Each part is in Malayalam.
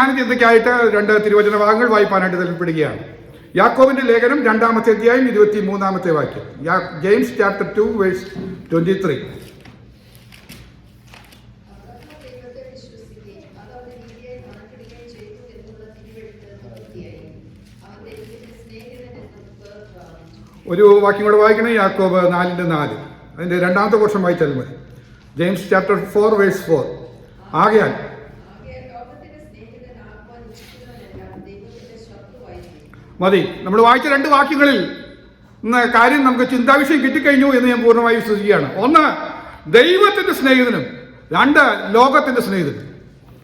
ഇന്നത്തെ ധ്യാന ചിന്തയ്ക്കായിട്ട് രണ്ട് തിരുവചന ഭാഗങ്ങൾ വായിപ്പാനായിട്ട് താല്പര്യപ്പെടുകയാണ് യാക്കോബിന്റെ ലേഖനം രണ്ടാമത്തെ അധ്യായം ഇരുപത്തി മൂന്നാമത്തെ വാക്യം James chapter two verse twenty three. ഒരു വാക്യം കൂടെ വായിക്കണേ യാക്കോബ് നാലിന്റെ നാല്. അതിന്റെ രണ്ടാമത്തെ വർഷം വായിച്ചാൽ മതി. James chapter four verse four. ആകയാൽ ലോകത്തിന്റെ സ്നേഹിതനാകുവാൻ ഇച്ഛിക്കുന്നവനെല്ലാം ദൈവത്തിന്റെ ശത്രുവായിരിക്കും. മതി. നമ്മൾ വായിച്ച രണ്ട് വാക്യങ്ങളിൽ കാര്യം നമുക്ക് ചിന്താവിഷയം കിട്ടിക്കഴിഞ്ഞു എന്ന് ഞാൻ പൂർണമായി വിശ്വസിക്കുകയാണ്. ഒന്ന് ദൈവത്തിന്റെ സ്നേഹിതനും. രണ്ട് ലോകത്തിന്റെ സ്നേഹിതനും.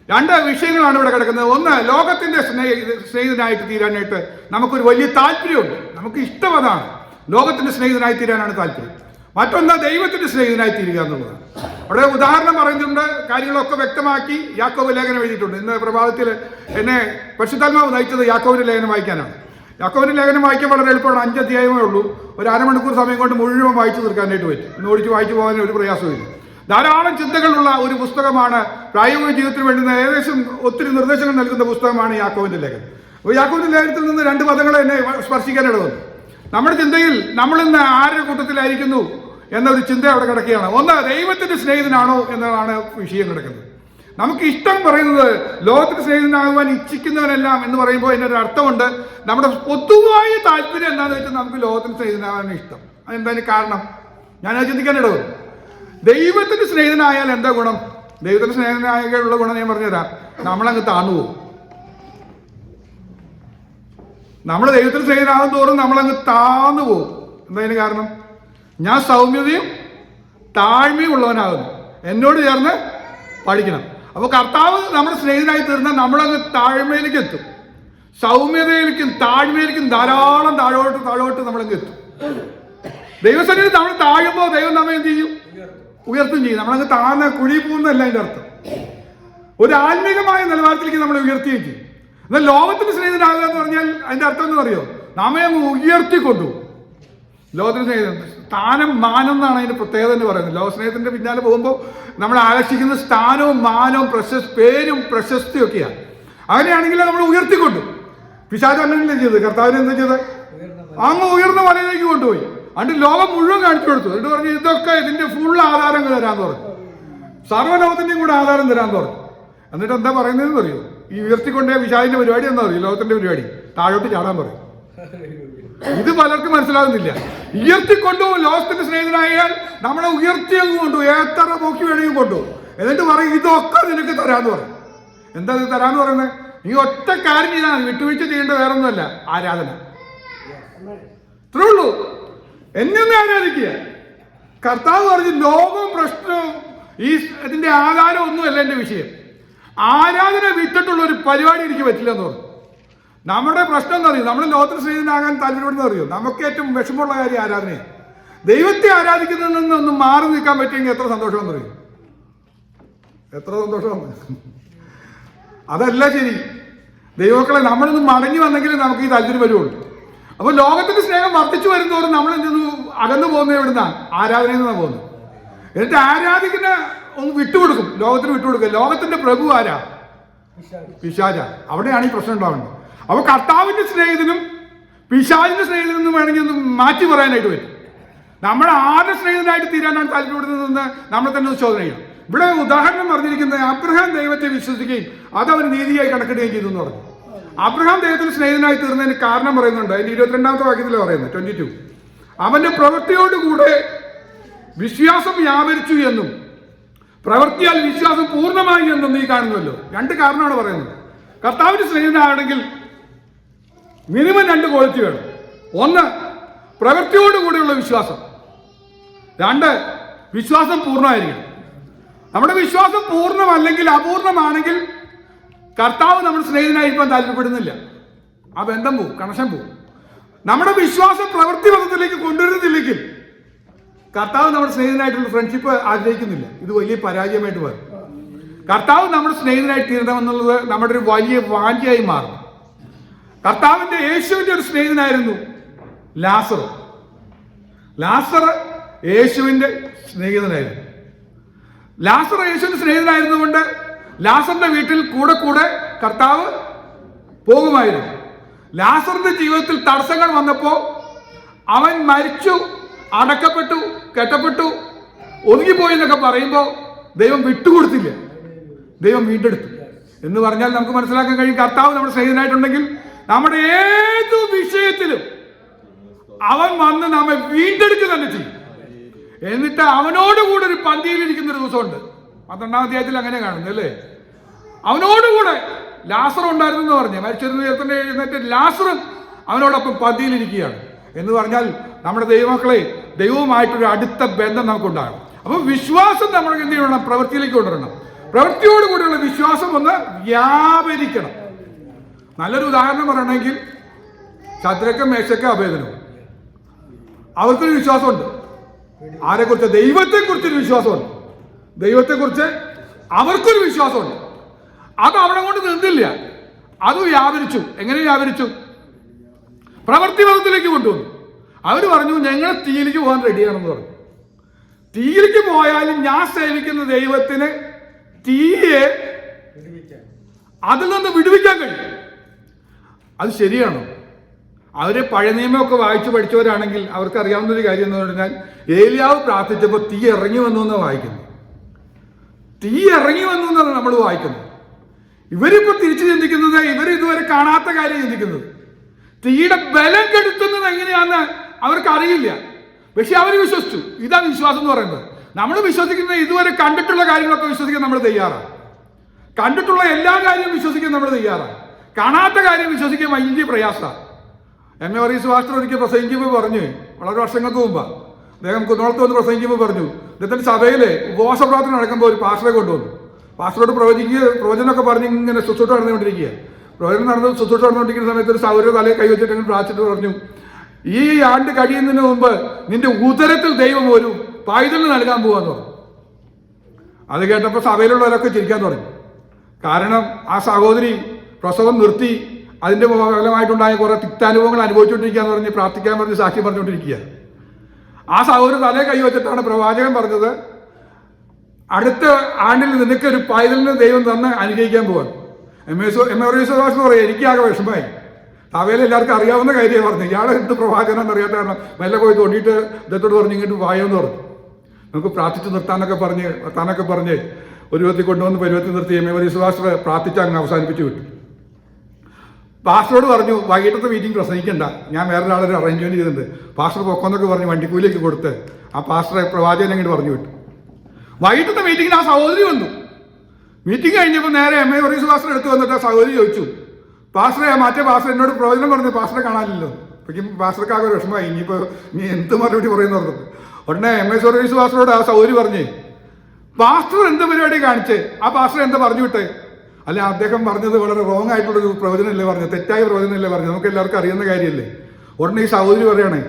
രണ്ട് വിഷയങ്ങളാണ് ഇവിടെ കിടക്കുന്നത്. ഒന്ന് ലോകത്തിന്റെ സ്നേഹ സ്നേഹിതനായിട്ട് തീരാനായിട്ട് നമുക്കൊരു വലിയ താല്പര്യമുണ്ട്. നമുക്ക് ഇഷ്ടം അതാണ്. ലോകത്തിന്റെ സ്നേഹിതനായി തീരാനാണ് താല്പര്യം. മറ്റൊന്ന് ദൈവത്തിന്റെ സ്നേഹിതനായി തീരുക എന്നുള്ളതാണ്. അവിടെ ഉദാഹരണം പറയുന്നുണ്ട് കാര്യങ്ങളൊക്കെ വ്യക്തമാക്കി യാക്കോബ് ലേഖനം എഴുതിയിട്ടുണ്ട്. ഇന്ന് പ്രഭാതത്തിൽ എന്നെ പരിശുദ്ധാത്മാവ് നയിച്ചത് യാക്കോബിന്റെ ലേഖനം വായിക്കാനാണ്. യാക്കോബിന്റെ ലേഖനം വായിക്കാൻ വളരെ എളുപ്പമാണ്. അഞ്ച് അധ്യായമേ ഉള്ളൂ. ഒരു അരമണിക്കൂർ സമയം കൊണ്ട് മുഴുവൻ വായിച്ചു തീർക്കാനായിട്ട് പറ്റും. ഇന്ന് ഓടിച്ച് വായിച്ചു പോകാൻ ഒരു പ്രയാസമില്ല ധാരാളം ചിന്തകളുള്ള ഒരു പുസ്തകമാണ് പ്രായോഗിക ജീവിതത്തിന് വേണ്ടുന്ന ഏകദേശം ഒത്തിരി നിർദ്ദേശങ്ങൾ നൽകുന്ന പുസ്തകമാണ് യാക്കോവിന്റെ ലേഖനം. അപ്പോൾ യാക്കോവിന്റെ ലേഖനത്തിൽ നിന്ന് രണ്ട് പദങ്ങൾ എന്നെ സ്പർശിക്കാനിട വന്നു. നമ്മുടെ ചിന്തയിൽ നമ്മൾ ഇന്ന് ആരുടെ കൂട്ടത്തിലായിരിക്കുന്നു എന്നൊരു ചിന്ത അവിടെ കിടക്കുകയാണ്. ഒന്ന് ദൈവത്തിന്റെ സ്നേഹിതനാണോ എന്നതാണ് വിഷയം കിടക്കുന്നത്. നമുക്ക് ഇഷ്ടം പറയുന്നത് ലോകത്തിന് സ്നേഹിതനാകുവാൻ ഇച്ഛിക്കുന്നവനെല്ലാം എന്ന് പറയുമ്പോൾ അതിനൊരു അർത്ഥമുണ്ട്. നമ്മുടെ പൊതുവായ താല്പര്യം എന്താണെന്ന് വെച്ചാൽ നമുക്ക് ലോകത്തിന് സ്നേഹിതനാകാൻ ഇഷ്ടം. അതെന്തായാലും കാരണം? ഞാൻ ചിന്തിക്കാനിടവ് ദൈവത്തിന് സ്നേഹിതനായാൽ എന്താ ഗുണം? ദൈവത്തിന് സ്നേഹിതനായുള്ള ഗുണം ഞാൻ പറഞ്ഞുതരാം. നമ്മളങ്ങ് താന്നു പോകും നമ്മൾ ദൈവത്തിന് സ്നേഹിതനാകും തോറും നമ്മളങ്ങ് താന്നു പോകും എന്തതിന് കാരണം? ഞാൻ സൗമ്യതയും താഴ്മയും ഉള്ളവനാകുന്നു. എന്നോട് ചേർന്ന് പഠിക്കണം. അപ്പോൾ കർത്താവ് നമ്മുടെ സ്നേഹിതനായി തീർന്നാൽ നമ്മളങ്ങ് താഴ്മയിലേക്ക് എത്തും. സൗമ്യതയിലേക്കും താഴ്മയിലേക്കും ധാരാളം താഴോട്ട് താഴോട്ട് നമ്മളങ്ങ് എത്തും. ദൈവസന്നിധി നമ്മൾ താഴുമ്പോൾ ദൈവം നമ്മെ എന്ത് ചെയ്യും? ഉയർത്തും ചെയ്യും. നമ്മളങ്ങ് താഴ്ന്ന കുഴി പോകുന്നതല്ല അതിന്റെ അർത്ഥം. ഒരു ആത്മീകമായ നിലവാരത്തിലേക്ക് നമ്മൾ ഉയർത്തുകയും ചെയ്യും എന്നാൽ ലോകത്തിന് സ്നേഹിതനാകുക എന്ന് പറഞ്ഞാൽ അതിന്റെ അർത്ഥം എന്ന് പറയുമോ നമ്മെ അങ്ങ് ഉയർത്തിക്കൊണ്ടുപോകും ലോകത്തിന് സ്നേഹിതൻ. സ്ഥാനം മാനം എന്നാണ് അതിന്റെ പ്രത്യേകത എന്ന് പറയുന്നത്. ലോക സ്നേഹത്തിന്റെ പിന്നാലെ പോകുമ്പോൾ നമ്മൾ ആകർഷിക്കുന്ന സ്ഥാനവും മാനവും പ്രശസ് പേരും പ്രശസ്തിയും ഒക്കെയാണ് അങ്ങനെയാണെങ്കിൽ നമ്മൾ ഉയർത്തിക്കൊണ്ടു. പിശാജ് അങ്ങനെയല്ലേ ചെയ്തത്? കർത്താവിനെ എന്താ ചെയ്തത്? അങ്ങ് ഉയർന്ന മലയിലേക്ക് കൊണ്ടുപോയി. അണ്ട് ലോകം മുഴുവൻ കാണിച്ചു കൊടുത്തു. എന്നിട്ട് പറഞ്ഞു ഇതൊക്കെ ഇതിന്റെ ഫുൾ ആധാരങ്ങൾ തരാന്ന് പറഞ്ഞു. സർവലോകത്തിന്റെയും കൂടെ ആധാരം തരാൻ പറഞ്ഞു. എന്നിട്ട് എന്താ പറയുന്നതെന്ന് അറിയോ? ഈ ഉയർത്തിക്കൊണ്ടേ വിശാലിന്റെ പരിപാടി എന്താ അറിയോ? ലോകത്തിന്റെ പരിപാടി. താഴോട്ട് ചാടാൻ പറയും. ഇത് പലർക്കും മനസ്സിലാകുന്നില്ല ഉയർത്തിക്കൊണ്ടുപോകും ലോകത്തിന്റെ സ്നേഹിതനായാൽ നമ്മളെ ഉയർത്തി അങ്ങ് കൊണ്ടുപോകും എത്ര നോക്കി വേണമെങ്കിൽ കൊണ്ടുപോകും എന്നിട്ട് പറയും ഇതൊക്കെ നിനക്ക് തരാന്ന് പറയും. എന്താ ഇത് തരാന്ന് പറയുന്നത്? നീ ഒറ്റ കാര്യം ചെയ്താൽ. വിട്ടുവീഴ്ച ചെയ്യേണ്ട വേറൊന്നുമല്ല. ആരാധന. ഇത്രേ ഉള്ളൂ എന്നെ ആരാധിക്കുക. കർത്താവ് പറഞ്ഞു ലോകവും പ്രശ്നവും ഈ ഇതിന്റെ ആധാരം ഒന്നുമല്ല എന്റെ വിഷയം. ആരാധന വിട്ടിട്ടുള്ള ഒരു പരിപാടി എനിക്ക് പറ്റില്ല എന്ന് പറഞ്ഞു. നമ്മുടെ പ്രശ്നം എന്ന് അറിയും? നമ്മൾ ലോകത്തിന് സ്നേഹിതനാകാൻ താല്പര്യപ്പെടുന്ന അറിയും? നമുക്ക് ഏറ്റവും വിഷമമുള്ള കാര്യം ആരാധനയാണ് ദൈവത്തെ ആരാധിക്കുന്നതിൽ നിന്ന് ഒന്ന് മാറി നിൽക്കാൻ പറ്റിയെങ്കിൽ എത്ര സന്തോഷമെന്ന് അറിയും? എത്ര സന്തോഷമാണ് അതല്ല ശരി. ദൈവക്കളെ നമ്മളൊന്ന് മടങ്ങി വന്നെങ്കിൽ നമുക്ക് ഈ താല്പര്യം വരുള്ളൂ അപ്പോൾ ലോകത്തിന്റെ സ്നേഹം വർദ്ധിച്ചു വരുന്നതോറും നമ്മൾ എന്തെന്ന് അകന്നു പോകുന്നത് എവിടുന്ന? ആരാധനയിൽ നിന്നാണ് പോകുന്നത്. എന്നിട്ട് ആരാധിക്കുന്ന ഒന്ന് വിട്ടുകൊടുക്കും. ലോകത്തിന് വിട്ടുകൊടുക്കുക. ലോകത്തിന്റെ പ്രഭു ആരാ? പിശാച. അവിടെയാണ് ഈ പ്രശ്നം ഉണ്ടാവുന്നത് അപ്പൊ കർത്താവിന്റെ സ്നേഹിതനും പിശാചിന്റെ സ്നേഹിതനും വേണമെങ്കിൽ ഒന്ന് മാറ്റി പറയാനായിട്ട് പറ്റും. നമ്മൾ ആരുടെ സ്നേഹിതനായിട്ട് തീരാനാണ് താല്പര്യപ്പെടുന്നതെന്ന് നമ്മൾ തന്നെ ചോദന ചെയ്യണം. ഇവിടെ ഉദാഹരണം പറഞ്ഞിരിക്കുന്നത് അബ്രഹാം ദൈവത്തെ വിശ്വസിക്കുകയും അത് നീതിയായി കണക്കിടുകയും ചെയ്തു എന്ന് പറഞ്ഞു. അബ്രഹാം ദൈവത്തിന് സ്നേഹിതനായി തീർന്നതിന് കാരണം പറയുന്നുണ്ട്. അതിന്റെ ഇരുപത്തിരണ്ടാമത്തെ വാക്യത്തിൽ പറയുന്നത്. ട്വന്റി ടു അവന്റെ പ്രവൃത്തിയോടുകൂടെ വിശ്വാസം വ്യാപരിച്ചു എന്നും പ്രവൃത്തിയാൽ വിശ്വാസം പൂർണമായി എന്നും നീ കാണുന്നുവല്ലോ. രണ്ട് കാരണമാണ് പറയുന്നത്. കർത്താവിന്റെ സ്നേഹിതനാണെങ്കിൽ മിനിമം രണ്ട് ക്വാളിറ്റി വേണം. ഒന്ന് പ്രവൃത്തിയോടുകൂടിയുള്ള വിശ്വാസം. രണ്ട് വിശ്വാസം പൂർണമായിരിക്കണം. നമ്മുടെ വിശ്വാസം പൂർണമല്ലെങ്കിൽ അപൂർണമാണെങ്കിൽ കർത്താവ് നമ്മുടെ സ്നേഹിതനായിരിക്കാൻ താല്പര്യപ്പെടുന്നില്ല. ആ ബന്ധം പോവും കണക്ഷൻ പോവും. നമ്മുടെ വിശ്വാസം പ്രവൃത്തി പദത്തിലേക്ക് കൊണ്ടുവരുന്നില്ലെങ്കിൽ കർത്താവ് നമ്മുടെ സ്നേഹിതനായിട്ടുള്ള ഫ്രണ്ട്ഷിപ്പ് ആഗ്രഹിക്കുന്നില്ല. ഇത് വലിയ പരാജയമായിട്ട് വരും കർത്താവ് നമ്മുടെ സ്നേഹിതനായി തീരണമെന്നുള്ളത് നമ്മുടെ ഒരു വലിയ വാഞ്ചയായി മാറും. കർത്താവിന്റെ യേശുവിന്റെ ഒരു സ്നേഹിതനായിരുന്നു ലാസർ. ലാസർ യേശുവിന്റെ സ്നേഹിതനായിരുന്നു. ലാസർ യേശുവിന്റെ സ്നേഹിതനായിരുന്നുകൊണ്ട് ലാസറിന്റെ വീട്ടിൽ കൂടെ കൂടെ കർത്താവ് പോകുമായിരുന്നു. ലാസറിന്റെ ജീവിതത്തിൽ തടസ്സങ്ങൾ വന്നപ്പോ അവൻ മരിച്ചു അടക്കപ്പെട്ടു കെട്ടപ്പെട്ടു ഒതുങ്ങിപ്പോയി എന്നൊക്കെ പറയുമ്പോൾ ദൈവം വിട്ടുകൊടുത്തില്ല. ദൈവം വീണ്ടെടുത്തു. എന്ന് പറഞ്ഞാൽ നമുക്ക് മനസ്സിലാക്കാൻ കഴിയും കർത്താവ് നമ്മുടെ സ്നേഹിതനായിട്ടുണ്ടെങ്കിൽ നമ്മുടെ ഏതു വിഷയത്തിലും അവൻ വന്ന് നമ്മെ വീണ്ടെടുക്കുക തന്നെ ചെയ്യും. എന്നിട്ട് അവനോട് കൂടെ ഒരു പന്തിയിലിരിക്കുന്ന ഒരു ദിവസമുണ്ട്. പന്ത്രണ്ടാം അധ്യായത്തിൽ അങ്ങനെ കാണുന്നു അല്ലേ? അവനോടുകൂടെ ലാസർ ഉണ്ടായിരുന്നു എന്ന് പറഞ്ഞു. മരിച്ചിരുന്ന ഉയർത്തേണ്ട എഴുന്നേറ്റ് ലാസറും അവനോടൊപ്പം പന്തിയിലിരിക്കുകയാണ് എന്ന് പറഞ്ഞാൽ നമ്മുടെ ദൈവമക്കളെ ദൈവവുമായിട്ടൊരു അടുത്ത ബന്ധം നമുക്കുണ്ടാകും അപ്പോൾ വിശ്വാസം നമ്മൾ എന്ത് ചെയ്യണം? പ്രവൃത്തിയിലേക്ക് കൊണ്ടുവരണം. പ്രവൃത്തിയോട് കൂടിയുള്ള വിശ്വാസം ഒന്ന് വ്യാപരിക്കണം. നല്ലൊരു ഉദാഹരണം പറയണമെങ്കിൽ ശത്രുക്ക മേശക്ക അഭേദനവും. അവർക്കൊരു വിശ്വാസമുണ്ട്. ആരെക്കുറിച്ച്? ദൈവത്തെക്കുറിച്ചൊരു വിശ്വാസമുണ്ട്. ദൈവത്തെക്കുറിച്ച് അവർക്കൊരു വിശ്വാസമുണ്ട്. അത് അവിടെ കൊണ്ട് നിന്നില്ല അത് വ്യാപരിച്ചു. എങ്ങനെ വ്യാപരിച്ചു? പ്രവൃത്തി പദത്തിലേക്ക് കൊണ്ടുവന്നു. അവർ പറഞ്ഞു ഞങ്ങൾ തീയിലേക്ക് പോകാൻ റെഡിയാണെന്ന് പറഞ്ഞു. തീയിലേക്ക് പോയാലും ഞാൻ സേവിക്കുന്ന ദൈവത്തിന് തീയെ അതിൽ നിന്ന് വിടുവിക്കാൻ കഴിയും. അത് ശരിയാണോ. അവർ പഴയ നിയമമൊക്കെ വായിച്ചു പഠിച്ചവരാണെങ്കിൽ അവർക്ക് അറിയാവുന്ന ഒരു കാര്യം എന്ന് പറഞ്ഞാൽ ഏലിയാവ് പ്രാർത്ഥിച്ചപ്പോൾ തീ ഇറങ്ങി വന്നു എന്ന് വായിക്കുന്നു തീ ഇറങ്ങി വന്നു എന്നാണ് നമ്മൾ വായിക്കുന്നത്. ഇവരിപ്പോ തിരിച്ചു ചിന്തിക്കുന്നത് ഇവർ ഇതുവരെ കാണാത്ത കാര്യം ചിന്തിക്കുന്നത്. തീയുടെ ബലം കെടുത്തുന്നത് എങ്ങനെയാന്ന് അവർക്ക് അറിയില്ല പക്ഷെ അവർ വിശ്വസിച്ചു. ഇതാ വിശ്വാസം എന്ന് പറയുന്നത്. നമ്മൾ വിശ്വസിക്കുന്ന ഇതുവരെ കണ്ടിട്ടുള്ള കാര്യങ്ങളൊക്കെ വിശ്വസിക്കാൻ നമ്മൾ തയ്യാറാണ്. കണ്ടിട്ടുള്ള എല്ലാ കാര്യവും വിശ്വസിക്കാൻ നമ്മൾ തയ്യാറാണ്. കാണാത്ത കാര്യം വിശ്വസിക്കാൻ വലിയ പ്രയാസമാണ് എം എ വറീസ് മാസ്റ്റർ ഒരിക്കൽ പ്രസംഗിക്കുമ്പോൾ പറഞ്ഞു വളരെ വർഷങ്ങൾക്ക് മുമ്പ് അദ്ദേഹം കുന്നോളത്ത് വന്ന് പ്രസംഗിക്കുമ്പോൾ പറഞ്ഞു അദ്ദേഹത്തിന്റെ സഭയിലെ ഉപവാസ പ്രാർത്ഥന നടക്കുമ്പോൾ ഒരു പാസ്റ്ററെ കൊണ്ടുവന്നു. പാസ്റ്ററോട് പ്രവചിക്കുക പ്രവചനമൊക്കെ പറഞ്ഞ് ഇങ്ങനെ ശുശ്രൂഷ നടന്നുകൊണ്ടിരിക്കുക. പ്രവചനം നടന്ന് ശുശ്രൂഷ നടന്നുകൊണ്ടിരിക്കുന്ന സമയത്ത് ഒരു സൗര തലയെ കൈവച്ചിട്ട് ഇങ്ങനെ പ്രാർത്ഥിച്ചിട്ട് പറഞ്ഞു ഈ ആണ്ട് കഴിയുന്നതിന് മുമ്പ് നിന്റെ ഉദരത്തിൽ ദൈവം ഒരു പൈതലിന് നൽകാൻ പോവാന്ന് പറഞ്ഞു. അത് കേട്ടപ്പോൾ സഭയിലുള്ളവരൊക്കെ ചിരിക്കാൻ തുടങ്ങി. കാരണം ആ സഹോദരി പ്രസവം നിർത്തി അതിന്റെ ഫലമായിട്ടുണ്ടായ കുറേ തിക്താനുഭവങ്ങൾ അനുഭവിച്ചുകൊണ്ടിരിക്കുകയെന്ന് പറഞ്ഞ് പ്രാർത്ഥിക്കാൻ പറഞ്ഞ് സാക്ഷി പറഞ്ഞുകൊണ്ടിരിക്കുക ആ സഹോദരൻ തലേ കൈവച്ചിട്ടാണ് പ്രവാചകൻ പറഞ്ഞത് അടുത്ത ആണ്ടിൽ നിനക്കൊരു പൈതലിന് ദൈവം തന്ന് അനുഗ്രഹിക്കാൻ പോവാൻ. എം എസ് എം എ എന്ന് എനിക്ക് എനിക്കാകെ വിഷമമായി. സഭയിൽ എല്ലാവർക്കും അറിയാവുന്ന കാര്യമാണ് പറഞ്ഞു ഇയാളെ എന്ത് പ്രവാചകൻ എന്നറിയാത്ത കാരണം മെല്ലെ പോയി തോണ്ടിയിട്ട് ഇദ്ദേഹത്തോട് പറഞ്ഞു ഇങ്ങോട്ട് വായോന്ന് പറഞ്ഞു. നമുക്ക് പ്രാർത്ഥിച്ച് നിർത്താനൊക്കെ പറഞ്ഞ് നിർത്താനൊക്കെ പറഞ്ഞ് ഒരു വിധത്തിൽ കൊണ്ടുവന്ന് പരുവത്തിൽ നിർത്തി എം എ വിശ്വാസ പ്രാർത്ഥിച്ച് അങ്ങ് അവസാനിപ്പിച്ചു വിട്ടു. പാസ്റ്ററോട് പറഞ്ഞു വൈകിട്ടത്തെ മീറ്റിംഗ് പ്രസംഗിക്കണ്ട. ഞാൻ വേറൊരാളൊരു അറേഞ്ച്മെന്റ് ചെയ്തിട്ടുണ്ട്. പാസ്റ്റർ പൊക്കോന്നൊക്കെ പറഞ്ഞ് വണ്ടിക്കൂലിയൊക്കെ കൊടുത്ത് ആ പാസ്റ്ററെ പ്രവാചകൻ അങ്ങോട്ട് പറഞ്ഞു വിട്ടു. വൈകിട്ടത്തെ മീറ്റിംഗിൽ ആ സഹോദരി വന്നു. മീറ്റിംഗ് കഴിഞ്ഞപ്പോൾ നേരെ എം എ വർഗീസ് പാസ്റ്റർ എടുത്ത് വന്നിട്ട് ആ സഹോദരി ചോദിച്ചു പാസ്റ്ററെ മറ്റേ പാസ്റ്റർ എന്നോട് പ്രവചനം പറഞ്ഞു പാസ്റ്ററെ കാണാനില്ലല്ലോ. അപ്പോഴേക്കും പാസ്റ്റർക്കാകെ ഒരു വിഷമമായി. ഇനിയിപ്പോൾ നീ എന്ത് മറുപടി പറയുന്നു പറഞ്ഞത് ഉടനെ എം എസ് വർഗീസ് പാസ്റ്ററോട് ആ സഹോദരി പറഞ്ഞേ പാസ്റ്റർ എന്ത് പരിപാടി കാണിച്ചേ? ആ പാസ്റ്റർ എന്താ പറഞ്ഞു വിട്ടേ? അല്ല അദ്ദേഹം പറഞ്ഞത് വളരെ റോങ് ആയിട്ടുള്ളൊരു പ്രവചനമല്ലേ പറഞ്ഞത്? തെറ്റായ പ്രവചനമല്ലേ പറഞ്ഞത്? നമുക്ക് എല്ലാവർക്കും അറിയുന്ന കാര്യമല്ലേ ഉടനെ ഈ സഹോദരി പറയണേ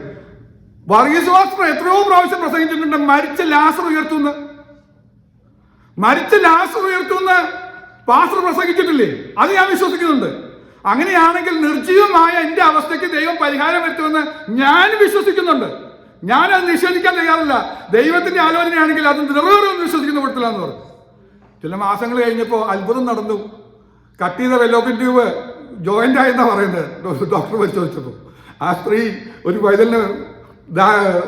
വർഗീസ് വാസ്ത്ര എത്രയോ പ്രാവശ്യം പ്രസംഗിച്ചിട്ടുണ്ട് മരിച്ച ലാസർ ഉയർത്തുന്ന. മരിച്ച ലാസർ ഉയർത്തുന്ന പാസ്റ്റർ പ്രസംഗിച്ചിട്ടില്ലേ? അത് ഞാൻ വിശ്വസിക്കുന്നുണ്ട്. അങ്ങനെയാണെങ്കിൽ നിർജീവമായ എന്റെ അവസ്ഥയ്ക്ക് ദൈവം പരിഹാരം വരുത്തുമെന്ന് ഞാൻ വിശ്വസിക്കുന്നുണ്ട്. ഞാൻ അത് നിഷേധിക്കാൻ തയ്യാറില്ല. ദൈവത്തിന്റെ ആലോചനയാണെങ്കിൽ അത് നിറവേറുമെന്ന് വിശ്വസിക്കുന്ന കൂട്ടത്തിലാന്ന് പറഞ്ഞു. ചില മാസങ്ങൾ കഴിഞ്ഞപ്പോൾ അത്ഭുതം നടന്നു. കട്ട് ചെയ്ത വെല്ലോക്കിൻ ട്യൂബ് ജോയിന്റ് ആയെന്നാ പറയുന്നത്. ഡോക്ടർ പരിശോധിച്ചപ്പോൾ ആ സ്ത്രീ ഒരു വൈദലിന്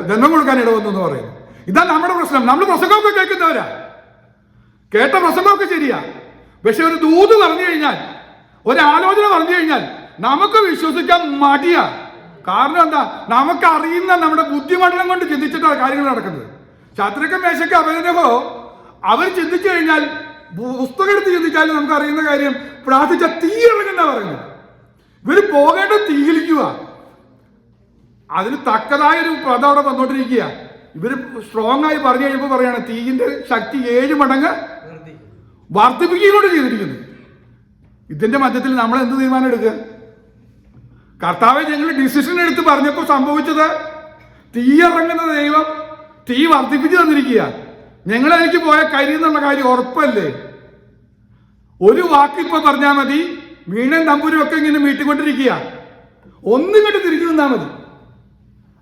ജന്മം കൊടുക്കാൻ ഇടവന്നു എന്ന് പറയുന്നു. ഇതാ നമ്മുടെ പ്രശ്നം. നമ്മൾ പ്രസംഗമൊക്കെ കേൾക്കുന്നവരാ. കേട്ട പ്രസംഗമൊക്കെ ശരിയാ. പക്ഷെ ഒരു ദൂത് പറഞ്ഞു കഴിഞ്ഞാൽ ഒരാലോചന പറഞ്ഞു കഴിഞ്ഞാൽ നമുക്ക് വിശ്വസിക്കാൻ മടിയാ. കാരണം എന്താ? നമുക്ക് അറിയുന്ന നമ്മുടെ ബുദ്ധിമണ്ഡലം കൊണ്ട് ചിന്തിച്ചിട്ടാണ് കാര്യങ്ങൾ നടക്കുന്നത്. ശാസ്ത്രക്ക മേശക്ക് അപരനഹോ അവർ ചിന്തിച്ചു കഴിഞ്ഞാൽ പുസ്തകം എടുത്ത് ചിന്തിച്ചാലും നമുക്ക് അറിയുന്ന കാര്യം പ്രാർത്ഥിച്ച തീ ഇറങ്ങുന്ന പറയുന്നത്. ഇവർ പോകേണ്ട തീയിലിക്കുക. അതിന് തക്കതായ ഒരു പദം അവിടെ വന്നോണ്ടിരിക്കുക ഇവർ സ്ട്രോങ് ആയി പറഞ്ഞു കഴിയുമ്പോൾ പറയാണ് തീയിന്റെ ശക്തി ഏഴ് മടങ്ങ് വർദ്ധിപ്പിക്കുകയോട് ചെയ്തിരിക്കുന്നു ഇതിന്റെ മധ്യത്തിൽ നമ്മൾ എന്ത് തീരുമാനം എടുക്കുക? കർത്താവ് ഞങ്ങൾ ഡിസിഷൻ എടുത്ത് പറഞ്ഞപ്പോൾ സംഭവിച്ചത് തീ ഇറങ്ങുന്ന ദൈവം തീ വർദ്ധിപ്പിച്ചു തന്നിരിക്കുക ഞങ്ങളതിലേക്ക് പോയ കരി എന്നുള്ള കാര്യം ഉറപ്പല്ലേ? ഒരു വാക്കിപ്പോ പറഞ്ഞാൽ മതി. വീണൻ തമ്പൂരും ഒക്കെ ഇങ്ങനെ വീട്ടിക്കൊണ്ടിരിക്കുക കണ്ട് തിരിഞ്ഞു നിന്നാ മതി.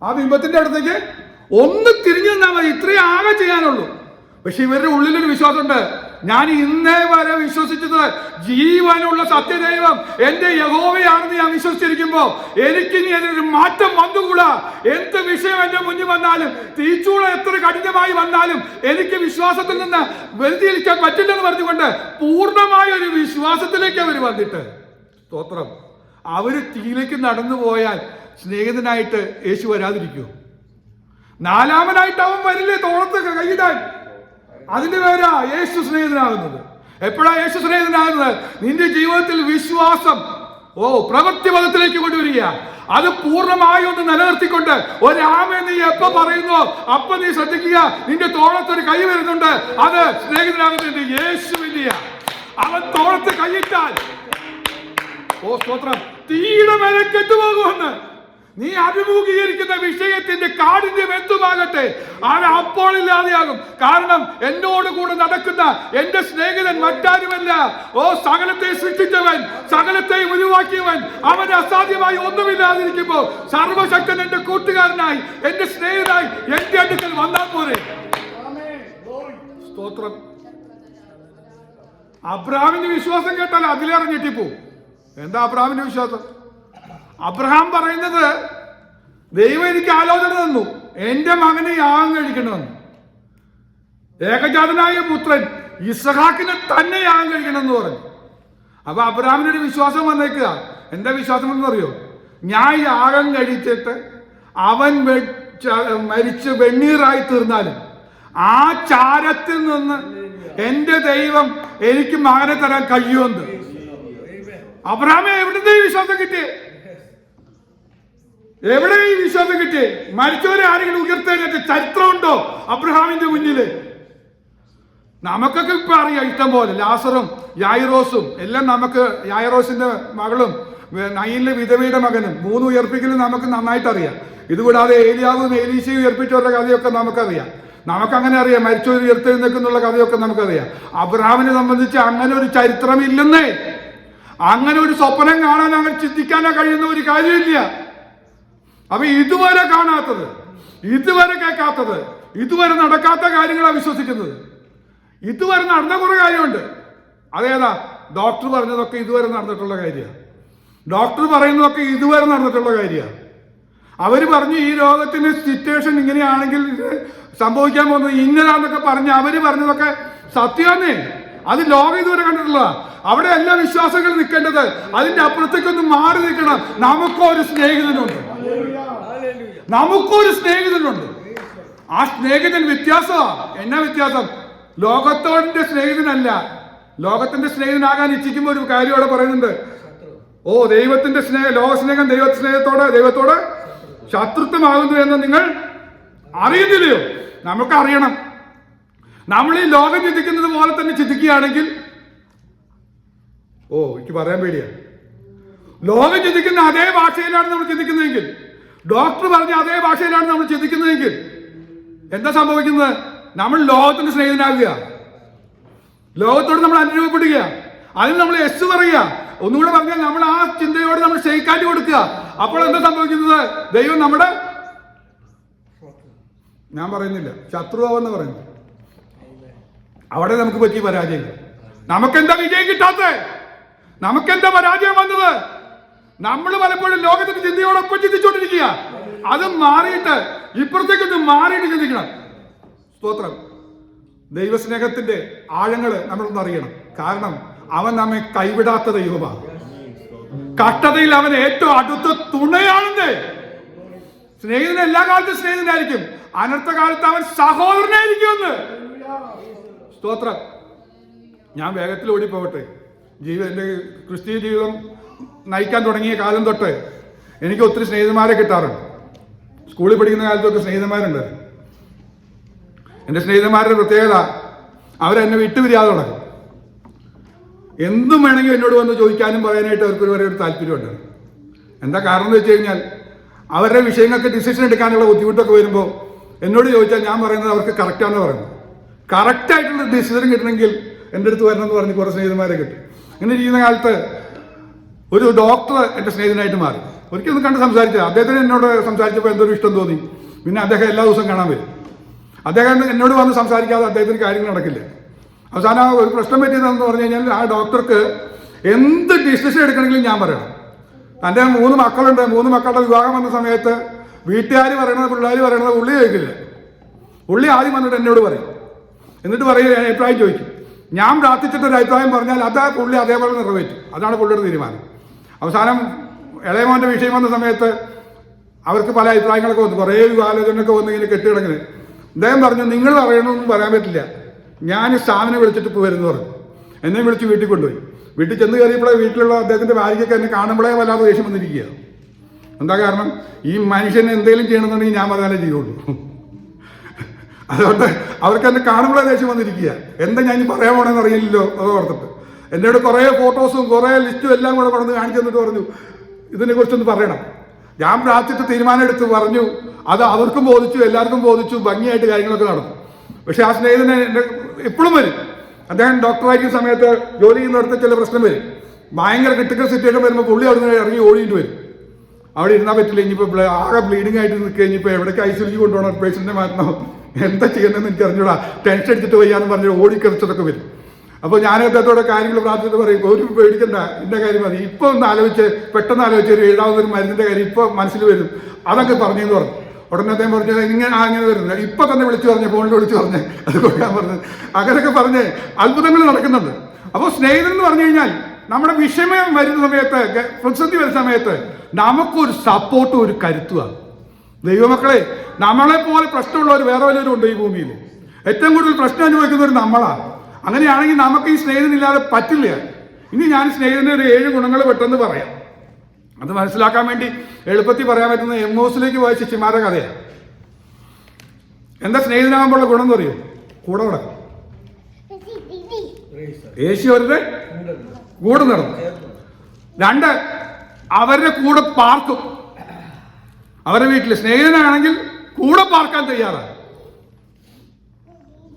ആ ബിംബത്തിന്റെ അടുത്തേക്ക് ഒന്ന് തിരിഞ്ഞു നിന്നാൽ മതി. ഇത്രയും ആകെ ചെയ്യാനുള്ളൂ. പക്ഷെ ഇവരുടെ ഉള്ളിലൊരു വിശ്വാസമുണ്ട്. ഞാൻ ഇന്നേ വരെ വിശ്വസിച്ചത് ജീവനുള്ള സത്യദൈവം എന്റെ യഹോവയാണെന്ന് ഞാൻ വിശ്വസിച്ചിരിക്കുമ്പോ എനിക്ക് ഇനി അതിനൊരു മാറ്റം വന്നുകൂടാ? എന്ത് വിഷയം എന്റെ മുന്നിൽ വന്നാലും തീച്ചൂള എത്ര കഠിനമായി വന്നാലും എനിക്ക് വിശ്വാസത്തിൽ നിന്ന് വെറുതെ പറ്റില്ലെന്ന് പറഞ്ഞുകൊണ്ട് പൂർണമായ ഒരു വിശ്വാസത്തിലേക്ക് അവർ വന്നിട്ട്. സ്തോത്രം. അവർ തീയിലേക്ക് നടന്നു പോയാൽ സ്നേഹിതനായിട്ട് യേശു വരാതിരിക്കുമോ നാലാമനായിട്ട് അവൻ വരില്ലേ തോളത്ത് കൈയിടാൻ അതിന്റെ പേരാ യേശു സ്നേഹിതനാകുന്നത്. എപ്പോഴാ യേശു സ്നേഹിതനാകുന്നത്? നിന്റെ ജീവിതത്തിൽ വിശ്വാസം ഓ പ്രവൃത്തി പദത്തിലേക്ക് കൊണ്ടുവരിക. അത് പൂർണമായി ഒന്ന് നിലനിർത്തിക്കൊണ്ട് ഒരാമ നീ എപ്പോ പറയുന്നു അപ്പൊ നീ ശ്രദ്ധിക്കുക. നിന്റെ തോളത്തൊരു കൈ വരുന്നുണ്ട് അത് സ്നേഹിതനാകുന്നത് യേശുവിന്റെ അവൻ തോളത്ത് കൈയിട്ടാൽ. ഓ സ്തോത്രം. തീയുടെ മേലെ കെട്ടുപോകുമെന്ന്. നീ അഭിമുഖീകരിക്കുന്ന വിഷയത്തിന്റെ കാഠിന്യം എന്തുമാകട്ടെ? അത് അപ്പോൾ ഇല്ലാതെയാകും. കാരണം എന്നോട് കൂടെ നടക്കുന്ന എന്റെ സ്നേഹിതൻ മറ്റാരുമല്ല. ഓ സകലത്തെ സൃഷ്ടിച്ചവൻ സകലത്തെ ഒഴിവാക്കിയവൻ അവൻ അസാധ്യമായി ഒന്നുമില്ലാതിരിക്കുമ്പോൾ സർവശക്തൻ എന്റെ കൂട്ടുകാരനായി എന്റെ സ്നേഹിതനായി എന്റെ അടുക്കൽ വന്നാൽ പോരെ? സ്തോത്രം. അബ്രാമിന്റെ വിശ്വാസം കേട്ടാൽ അതിലേറെ ഞെട്ടിപ്പോ. എന്താ അബ്രാമിന്റെ വിശ്വാസം? അബ്രഹാം പറയുന്നത് ദൈവം എനിക്ക് ആലോചന തന്നു. എന്റെ മകനെ യാഗം കഴിക്കണമെന്ന് ഏകജാതനായ പുത്രൻ ഇസഹാക്കിനെ തന്നെ യാഗം കഴിക്കണമെന്ന് പറഞ്ഞു. അപ്പൊ അബ്രഹാമിന് ഒരു വിശ്വാസം വന്നേക്കുക. എന്താ വിശ്വാസം എന്നറിയോ ഞാൻ യാഗം കഴിച്ചിട്ട് അവൻ മരിച്ച് വെണ്ണീറായി തീർന്നാലും ആ ചാരത്തിൽ നിന്ന് എന്റെ ദൈവം എനിക്ക് മകനെ തരാൻ കഴിയുമെന്ന്. അബ്രഹാമെ എവിടുന്ന് വിശ്വാസം കിട്ടിയേ? എവിടെ ഈ വിശ്വാസം കിട്ടി? മരിച്ചവരെ ആരെങ്കിലും ഉയർത്തെഴുന്നേറ്റ ചരിത്രമുണ്ടോ അബ്രഹാമിന്റെ മുന്നിൽ? നമുക്കൊക്കെ ഇപ്പൊ അറിയാം ഇഷ്ടം പോലെ. ലാസറും യായിറോസും എല്ലാം നമുക്ക് യായിറോസിന്റെ മകളും നയിലെ വിധവയുടെ മകനും മൂന്ന് ഉയർപ്പിക്കലും നമുക്ക് നന്നായിട്ട് അറിയാം ഇതുകൂടാതെ ഏലിയാവും ഏലീശയും ഉയർപ്പിച്ചവരുടെ കഥയൊക്കെ നമുക്കറിയാം. നമുക്ക് അങ്ങനെ അറിയാം മരിച്ചവർ ഉയർത്തെഴുന്നേക്കുന്നുള്ള കഥയൊക്കെ നമുക്കറിയാം. അബ്രഹാമിനെ സംബന്ധിച്ച് അങ്ങനെ ഒരു ചരിത്രമില്ലെന്നേ. അങ്ങനെ ഒരു സ്വപ്നം കാണാൻ അങ്ങനെ ചിന്തിക്കാനോ കഴിയുന്ന ഒരു കാര്യമില്ല. അപ്പൊ ഇതുവരെ കാണാത്തത് ഇതുവരെ കേൾക്കാത്തത് ഇതുവരെ നടക്കാത്ത കാര്യങ്ങളാണ് വിശ്വസിക്കുന്നത്. ഇതുവരെ നടന്ന കുറെ കാര്യമുണ്ട്. അതേതാ? ഡോക്ടർ പറഞ്ഞതൊക്കെ ഇതുവരെ നടന്നിട്ടുള്ള കാര്യമാണ് ഡോക്ടർ പറയുന്നതൊക്കെ ഇതുവരെ നടന്നിട്ടുള്ള കാര്യമാണ് അവർ പറഞ്ഞു ഈ രോഗത്തിന്റെ സിറ്റുവേഷൻ ഇങ്ങനെയാണെങ്കിൽ സംഭവിക്കാൻ പോകുന്നത് ഇന്നതാന്നൊക്കെ പറഞ്ഞ് അവർ പറഞ്ഞതൊക്കെ സത്യമാന്നേ. അത് ലോകം ഇതുവരെ കണ്ടിട്ടുള്ള അവിടെ എല്ലാ വിശ്വാസങ്ങളും നിൽക്കേണ്ടത് അതിന്റെ അപ്പുറത്തേക്കൊന്ന് മാറി നിൽക്കണം. നമുക്കൊരു സ്നേഹിതനുണ്ട്. നമുക്കൊരു സ്നേഹിതനുണ്ട്. ആ സ്നേഹിതൻ വ്യത്യാസമാ. എന്നാ വ്യത്യാസം? ലോകത്തോടിന്റെ സ്നേഹിതനല്ല. ലോകത്തിന്റെ സ്നേഹിതനാകാൻ ഇച്ഛിക്കുമ്പോൾ ഒരു കാര്യം അവിടെ പറയുന്നുണ്ട്. ഓ ദൈവത്തിന്റെ സ്നേഹം ലോക സ്നേഹം ദൈവ സ്നേഹത്തോടെ ദൈവത്തോട് ശത്രുത്വമാകുന്നു എന്ന് നിങ്ങൾ അറിയുന്നില്ലയോ? നമുക്ക് അറിയണം നമ്മൾ ഈ ലോകം ചിന്തിക്കുന്നത് പോലെ തന്നെ ചിന്തിക്കുകയാണെങ്കിൽ ഓ എനിക്ക് പറയാൻ പേടിയാണ് ലോകം ചിന്തിക്കുന്ന അതേ ഭാഷയിലാണ് നമ്മൾ ചിന്തിക്കുന്നതെങ്കിൽ ഡോക്ടർ പറഞ്ഞ അതേ ഭാഷയിലാണ് നമ്മൾ ചിന്തിക്കുന്നതെങ്കിൽ എന്താ സംഭവിക്കുന്നത്? നമ്മൾ ലോകത്തിന്റെ സ്നേഹിതനാകുക. ലോകത്തോട് നമ്മൾ അനുരൂപപ്പെടുക. അതിന് നമ്മൾ എസ് പറയുക. ഒന്നുകൂടെ പറഞ്ഞാൽ നമ്മൾ ആ ചിന്തയോട് നമ്മൾ ഷെയ്ക്കാറ്റ് കൊടുക്കുക. അപ്പോൾ എന്താ സംഭവിക്കുന്നത്? ദൈവം നമ്മുടെ ഞാൻ പറയുന്നില്ല. ശത്രുവാവെന്ന് പറയുന്നു. അവിടെ നമുക്ക് പറ്റിയ പരാജയം. നമുക്കെന്താ വിജയം കിട്ടാത്തത്? നമുക്കെന്താ പരാജയം വന്നത്? നമ്മൾ പലപ്പോഴും ലോകത്തിന്റെ ചിന്തയോടൊപ്പം ചിന്തിച്ചുകൊണ്ടിരിക്കുക. അത് മാറിയിട്ട് ഇപ്പുറത്തേക്കൊന്ന് മാറിയിട്ട് ചിന്തിക്കണം. സ്തോത്രം. ദൈവസ്നേഹത്തിന്റെ ആഴങ്ങൾ നമ്മളൊന്ന് അറിയണം. കാരണം അവൻ നമ്മെ കൈവിടാത്ത ദൈവമാണ്. കട്ടതയിൽ അവൻ ഏറ്റവും അടുത്ത തുണയാണെന്ന്. സ്നേഹിതൻ എല്ലാ കാലത്തും സ്നേഹിതനായിരിക്കും. അനർത്ഥ കാലത്ത് അവൻ സഹോദരനായിരിക്കുമെന്ന് സ്തോത്രം. ഞാൻ വേഗത്തിൽ ഓടിപ്പോകട്ടെ. ജീവിതം എന്റെ ക്രിസ്തീയ ജീവിതം നയിക്കാൻ തുടങ്ങിയ കാലം തൊട്ട് എനിക്ക് ഒത്തിരി സ്നേഹിതന്മാരെ കിട്ടാറുണ്ട്. സ്കൂളിൽ പഠിക്കുന്ന കാലത്തൊക്കെ സ്നേഹിതന്മാരുണ്ട്. എന്റെ സ്നേഹിതന്മാരുടെ പ്രത്യേകത അവരെന്നെ വിട്ടുപിരിയാതെ തുടങ്ങും എന്തും വേണമെങ്കിൽ എന്നോട് വന്ന് ചോദിക്കാനും പറയാനായിട്ട് അവർക്ക് ഒരു ഒരു താല്പര്യമുണ്ട്. എന്താ കാരണം എന്ന് വെച്ച് കഴിഞ്ഞാൽ അവരുടെ വിഷയങ്ങൾക്ക് ഡിസിഷൻ എടുക്കാനുള്ള ബുദ്ധിമുട്ടൊക്കെ വരുമ്പോൾ എന്നോട് ചോദിച്ചാൽ ഞാൻ പറയുന്നത് അവർക്ക് കറക്റ്റാണെന്ന് പറയുന്നത് കറക്റ്റായിട്ടുള്ള ഡിസിഷൻ കിട്ടണമെങ്കിൽ എന്റെ അടുത്ത് വരണമെന്ന് പറഞ്ഞ് കുറേ സ്നേഹിതന്മാരെ കിട്ടും. ഇങ്ങനെ ഇരിക്കുന്ന കാലത്ത് ഒരു ഡോക്ടർ എന്റെ സ്നേഹിതനായിട്ട് മാറി. ഒരിക്കലും കണ്ട് സംസാരിച്ചത് അദ്ദേഹത്തിന് എന്നോട് സംസാരിച്ചപ്പോൾ എന്തൊരു ഇഷ്ടം തോന്നി. പിന്നെ അദ്ദേഹം എല്ലാ ദിവസവും കാണാൻ വരും. അദ്ദേഹം എന്നോട് വന്ന് സംസാരിക്കാതെ അദ്ദേഹത്തിന് കാര്യങ്ങൾ നടക്കില്ല. അവസാനം ഒരു പ്രശ്നം പറ്റിയതെന്ന് പറഞ്ഞു കഴിഞ്ഞാൽ ആ ഡോക്ടർക്ക് എന്ത് ഡിസിഷൻ എടുക്കണമെങ്കിലും ഞാൻ പറയണം. തന്റെ മൂന്ന് മക്കളുണ്ട്. മൂന്ന് മക്കളുടെ വിവാഹം വന്ന സമയത്ത് വീട്ടുകാർ പറയണത് പിള്ളേർ പറയണത് ഉള്ളി കേൾക്കില്ല ഉള്ളി ആദ്യം വന്നിട്ട് എന്നോട് പറയും. എന്നിട്ട് പറയുക അഭിപ്രായം ചോദിക്കും. ഞാൻ പ്രാർത്ഥിച്ചിട്ട് ഒരു അഭിപ്രായം പറഞ്ഞാൽ അത് പുള്ളി അതേപോലെ നിറവേറ്റും. അതാണ് പുള്ളിയുടെ തീരുമാനം. അവസാനം ഇളയമോന്റെ വിഷയം വന്ന സമയത്ത് അവർക്ക് പല അഭിപ്രായങ്ങളൊക്കെ വന്നു. കുറേ ആലോചനയൊക്കെ വന്നു ഇങ്ങനെ കെട്ടിടങ്ങനെ അദ്ദേഹം പറഞ്ഞു നിങ്ങൾ പറയണമെന്നും പറയാൻ പറ്റില്ല. ഞാൻ സ്റ്റാമിനെ വിളിച്ചിട്ട് ഇപ്പോൾ വരുന്നു പറഞ്ഞു. എന്നെ വിളിച്ച് വീട്ടിൽ കൊണ്ടുപോയി. വീട്ടിൽ ചെന്ന് കയറിയപ്പോഴേ വീട്ടിലുള്ള അദ്ദേഹത്തിന്റെ ഭാര്യയ്ക്കൊക്കെ എന്നെ കാണുമ്പോഴേ വല്ലാതെ ദേഷ്യം വന്നിരിക്കുകയാണ്. എന്താ കാരണം? ഈ മനുഷ്യനെ എന്തെങ്കിലും ചെയ്യണമെന്നുണ്ടെങ്കിൽ ഞാൻ പറഞ്ഞാലേ ചെയ്യുള്ളൂ അതുകൊണ്ട് അവർക്ക് എന്നെ കാണുമ്പോഴേ ദേഷ്യം വന്നിരിക്കുക. എന്താ ഞാൻ പറയാൻ പോണെന്ന് അറിയില്ലല്ലോ അത് ഓർത്തിട്ട്. എന്നോട് കുറേ ഫോട്ടോസും കുറേ ലിസ്റ്റും എല്ലാം കൂടെ പറഞ്ഞ് കാണിച്ചു തന്നിട്ട് പറഞ്ഞു ഇതിനെ കുറിച്ചൊന്ന് പറയണം. ഞാൻ പ്രാർത്ഥിച്ചിട്ട് തീരുമാനം എടുത്ത് പറഞ്ഞു അത് അവർക്കും ബോധിച്ചു എല്ലാവർക്കും ബോധിച്ചു ഭംഗിയായിട്ട് കാര്യങ്ങളൊക്കെ നടന്നു. പക്ഷെ ആ സ്നേഹിതനെ എന്റെ എപ്പോഴും വരും. അദ്ദേഹം ഡോക്ടറായിരിക്കുന്ന സമയത്ത് ജോലി ചെയ്യുന്നിടത്ത് ചില പ്രശ്നം വരും. ഭയങ്കര ക്രിട്ടിക്കൽ സിറ്റുവേഷൻ വരുമ്പോൾ പുള്ളി അവിടെ ഇറങ്ങി ഓടിയിട്ട് വരും. അവിടെ ഇരുന്നാൽ പറ്റില്ല ഇനിയിപ്പോൾ ആകെ ബ്ലീഡിംഗ് ആയിട്ട് നിൽക്കുക ഇനിയിപ്പോൾ എവിടേക്ക് ഐ സിയിലേക്ക് കൊണ്ടുപോകണം പേഷ്യന്റിനെ മാറ്റണോ. എന്താ ചെയ്യണമെന്ന് എനിക്ക് അറിഞ്ഞൂടാ ടെൻഷൻ അടിച്ചിട്ട് വയ്യാന്ന് പറഞ്ഞ് ഓടിക്കറിച്ചതൊക്കെ വരും. അപ്പോൾ ഞാൻ അദ്ദേഹത്തോടെ കാര്യങ്ങൾ പ്രാർത്ഥിച്ചിട്ട് പറയും ഒരു പേടിക്കണ്ട ഇന്ന കാര്യം മതി. ഇപ്പോൾ ഒന്ന് ആലോചിച്ച് പെട്ടെന്ന് ആലോചിച്ച് ഒരു ഏഴാമതൊരു മരുന്നിന്റെ കാര്യം ഇപ്പോൾ മനസ്സിൽ വരും. അതൊക്കെ പറഞ്ഞെന്ന് പറഞ്ഞു. ഉടനെ അദ്ദേഹം പറഞ്ഞു ഇങ്ങനെ ആ ഇങ്ങനെ വരുന്നത് ഇപ്പൊ തന്നെ വിളിച്ചു പറഞ്ഞു ഫോണിൽ വിളിച്ചു പറഞ്ഞു അത് കൊടുക്കാൻ പറഞ്ഞു. അങ്ങനെയൊക്കെ പറഞ്ഞ് അത്ഭുതങ്ങൾ നടക്കുന്നുണ്ട്. അപ്പോൾ സ്നേഹിതൻ എന്ന് പറഞ്ഞു കഴിഞ്ഞാൽ നമ്മുടെ വിഷമം വരുന്ന സമയത്ത് പ്രതിസന്ധി വരുന്ന സമയത്ത് നമുക്കൊരു സപ്പോർട്ടും ഒരു കരുത്തുമാണ് ദൈവമക്കളെ നമ്മളെപ്പോലെ പ്രശ്നമുള്ളവർ വേറെ വല്ലവരും ഉണ്ട് ഈ ഭൂമിയിൽ ഏറ്റവും കൂടുതൽ പ്രശ്നം അനുഭവിക്കുന്നവർ നമ്മളാണ് അങ്ങനെയാണെങ്കിൽ നമുക്ക് ഈ സ്നേഹിതനില്ലാതെ പറ്റില്ല. ഇനി ഞാൻ സ്നേഹിതന്റെ ഒരു ഏഴ് ഗുണങ്ങൾ പെട്ടെന്ന് പറയാം. അത് മനസ്സിലാക്കാൻ വേണ്ടി എളുപ്പത്തിൽ പറയാൻ പറ്റുന്ന എമ്മോസിലേക്ക് പോയ ശിഷ്യന്മാരുടെ കഥയാണ് എന്താ സ്നേഹിതനാകുമ്പോഴുള്ള ഗുണം എന്ന് പറയും? കൂടെ നടക്കും. യേശു അവരുടെ കൂടെ നടക്കും. രണ്ട് അവരുടെ കൂടെ പാർക്കും. അവരുടെ വീട്ടിൽ സ്നേഹിതനാണെങ്കിൽ കൂടെ പാർക്കാൻ തയ്യാറാണ്.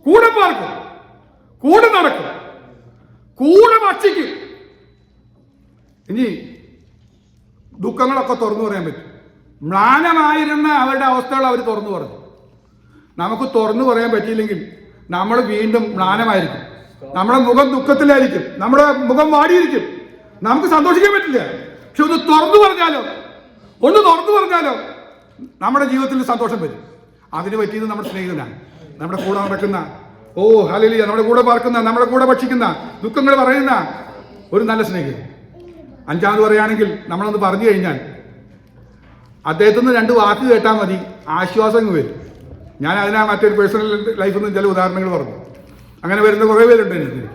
കൂടെ പാർക്കും. കൂടെ നടക്കും. കൂടെ ഭക്ഷിക്കും. ഇനി ദുഃഖങ്ങളൊക്കെ തുറന്നു പറയാൻ പറ്റും. മ്ലാനമായിരുന്ന അവരുടെ അവസ്ഥകൾ അവർ തുറന്നു പറഞ്ഞു. നമുക്ക് തുറന്നു പറയാൻ പറ്റിയില്ലെങ്കിൽ നമ്മൾ വീണ്ടും മ്ലാനമായിരിക്കും. നമ്മുടെ മുഖം ദുഃഖത്തിലായിരിക്കും. നമ്മുടെ മുഖം വാടിയിരിക്കും. നമുക്ക് സന്തോഷിക്കാൻ പറ്റില്ല. പക്ഷെ ഒന്ന് തുറന്നു പറഞ്ഞാലോ? ഒന്ന് തുറന്നു പറഞ്ഞാലോ? നമ്മുടെ ജീവിതത്തിൽ സന്തോഷം വരും. അതിന് പറ്റിയത് നമ്മുടെ സ്നേഹിതനാണ്. നമ്മുടെ കൂടെ നടക്കുന്ന ഓ ഹലിയ നമ്മുടെ കൂടെ പാർക്കുന്ന നമ്മുടെ കൂടെ ഭക്ഷിക്കുന്ന ദുഃഖങ്ങൾ പറയുന്ന ഒരു നല്ല സ്നേഹിതൻ. അഞ്ചാമത് പറയുകയാണെങ്കിൽ നമ്മളൊന്ന് പറഞ്ഞു കഴിഞ്ഞാൽ അദ്ദേഹത്തിൽ നിന്ന് രണ്ട് വാക്ക് കേട്ടാൽ മതി. ആശ്വാസം വരും. ഞാൻ അതിനാ മറ്റൊരു പേഴ്സണൽ ലൈഫിൽ നിന്ന് ചില ഉദാഹരണങ്ങൾ പറഞ്ഞു. അങ്ങനെ വരുന്ന കുറേ പേരുണ്ട് എനിക്ക്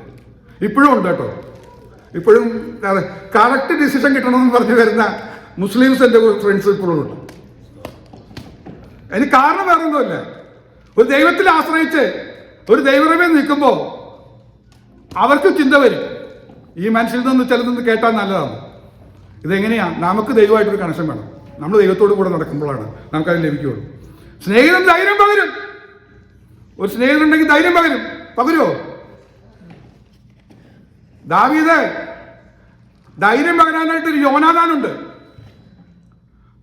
ഇപ്പോഴും ഉണ്ട് കേട്ടോ. ഇപ്പോഴും കറക്റ്റ് ഡിസിഷൻ കിട്ടണമെന്ന് പറഞ്ഞു വരുന്ന മുസ്ലിംസ് എന്റെ ഫ്രണ്ട്സ് ഇപ്പോഴും ഉണ്ട്. അതിന് കാരണം വേറെ ഒന്നുമില്ല ഒരു ദൈവത്തിൽ ആശ്രയിച്ച് ഒരു ദൈവമേ നിൽക്കുമ്പോൾ അവർക്ക് ചിന്ത വരും. ഈ മനുഷ്യരിൽ നിന്ന് ചിലതൊന്ന് കേട്ടാൽ നല്ലതാണ്. ഇതെങ്ങനെയാണ് നമുക്ക് ദൈവമായിട്ടൊരു കണക്ഷൻ വേണം. നമ്മൾ ദൈവത്തോട് കൂടെ നടക്കുമ്പോഴാണ് നമുക്കത് ലഭിക്കുകയുള്ളൂ. സ്നേഹിതം ധൈര്യം പകരും. ഒരു സ്നേഹിതനുണ്ടെങ്കിൽ ധൈര്യം പകരും. പകരുമോ ദാവീദ് ധൈര്യം പകരാനായിട്ട് ഒരു യോനാദാനുണ്ട്